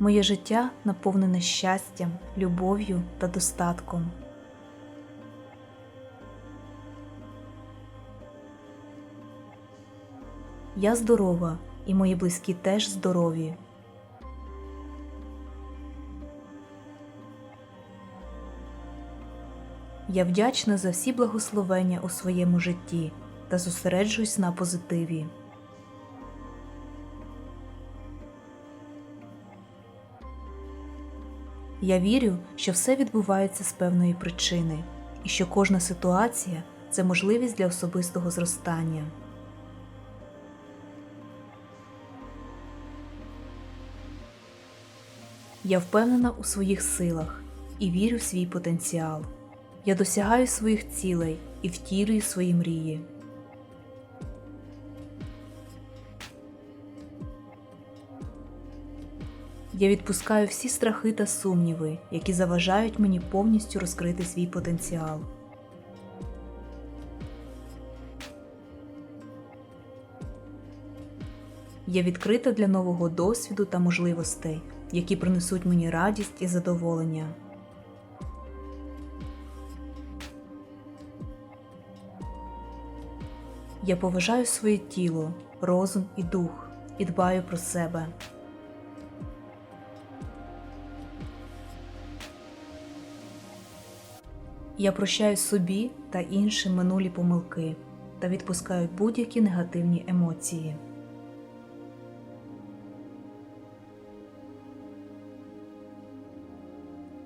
Моє життя наповнене щастям, любов'ю та достатком. Я здорова, і мої близькі теж здорові. Я вдячна за всі благословення у своєму житті та зосереджуюсь на позитиві. Я вірю, що все відбувається з певної причини, і що кожна ситуація це можливість для особистого зростання. Я впевнена у своїх силах і вірю в свій потенціал. Я досягаю своїх цілей і втілюю свої мрії. Я відпускаю всі страхи та сумніви, які заважають мені повністю розкрити свій потенціал. Я відкрита для нового досвіду та можливостей, які принесуть мені радість і задоволення. Я поважаю своє тіло, розум і дух і дбаю про себе. Я прощаю собі та іншим минулі помилки та відпускаю будь-які негативні емоції.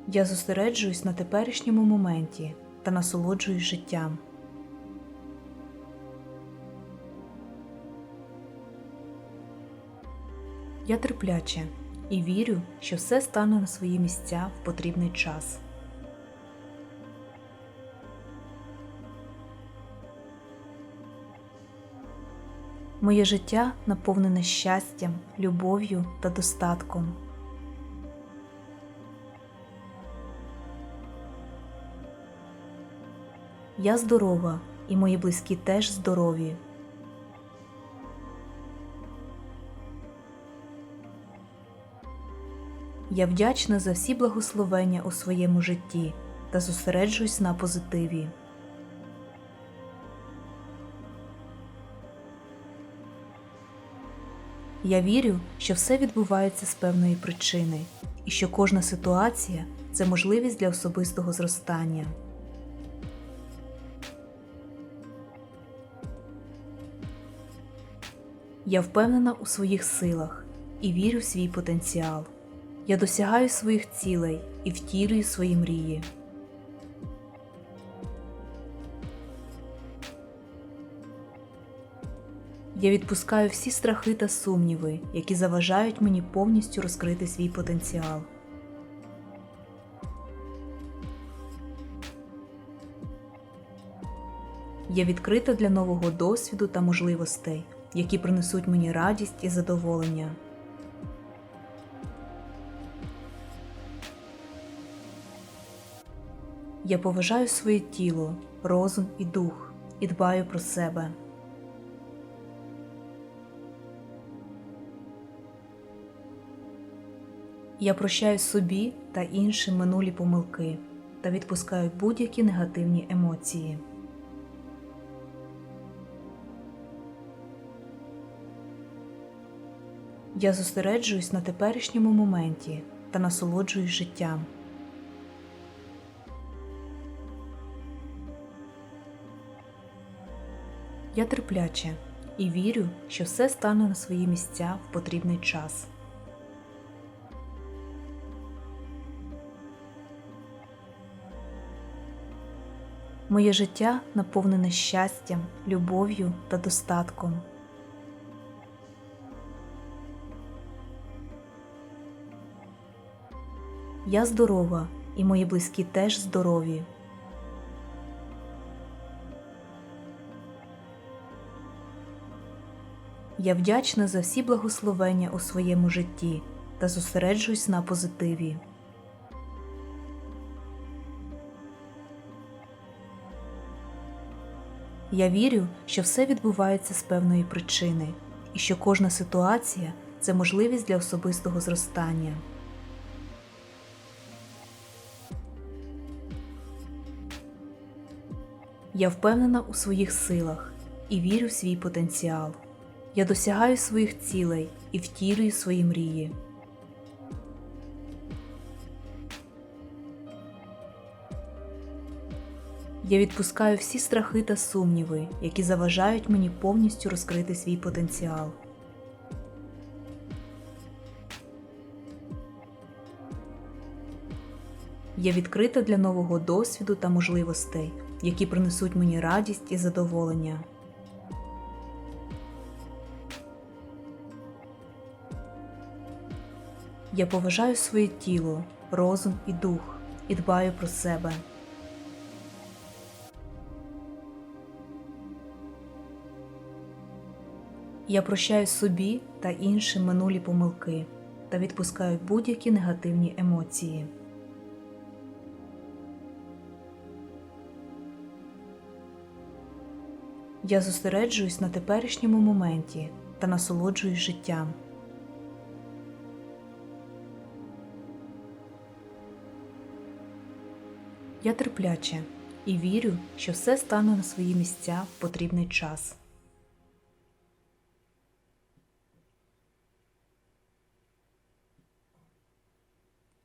Я зосереджуюсь на теперішньому моменті та насолоджуюсь життям. Я терпляче і вірю, що все стане на свої місця в потрібний час. Моє життя наповнене щастям, любов'ю та достатком. Я здорова, і мої близькі теж здорові. Я вдячна за всі благословення у своєму житті та зосереджуюсь на позитиві. Я вірю, що все відбувається з певної причини, і що кожна ситуація це можливість для особистого зростання. Я впевнена у своїх силах і вірю в свій потенціал. Я досягаю своїх цілей і втілюю свої мрії. Я відпускаю всі страхи та сумніви, які заважають мені повністю розкрити свій потенціал. Я відкрита для нового досвіду та можливостей, які принесуть мені радість і задоволення. Я поважаю своє тіло, розум і дух і дбаю про себе. Я прощаю собі та іншим минулі помилки та відпускаю будь-які негативні емоції. Я зосереджуюсь на теперішньому моменті та насолоджуюсь життям. Я терпляче і вірю, що все стане на свої місця в потрібний час. Моє життя наповнене щастям, любов'ю та достатком. Я здорова, і мої близькі теж здорові. Я вдячна за всі благословення у своєму житті та зосереджуюсь на позитиві. Я вірю, що все відбувається з певної причини, і що кожна ситуація це можливість для особистого зростання. Я впевнена у своїх силах і вірю в свій потенціал. Я досягаю своїх цілей і втілюю свої мрії. Я відпускаю всі страхи та сумніви, які заважають мені повністю розкрити свій потенціал. Я відкрита для нового досвіду та можливостей, які принесуть мені радість і задоволення. Я поважаю своє тіло, розум і дух і дбаю про себе. Я прощаю собі та іншим минулі помилки та відпускаю будь-які негативні емоції. Я зосереджуюсь на теперішньому моменті та насолоджуюсь життям. Я терпляче і вірю, що все стане на свої місця в потрібний час.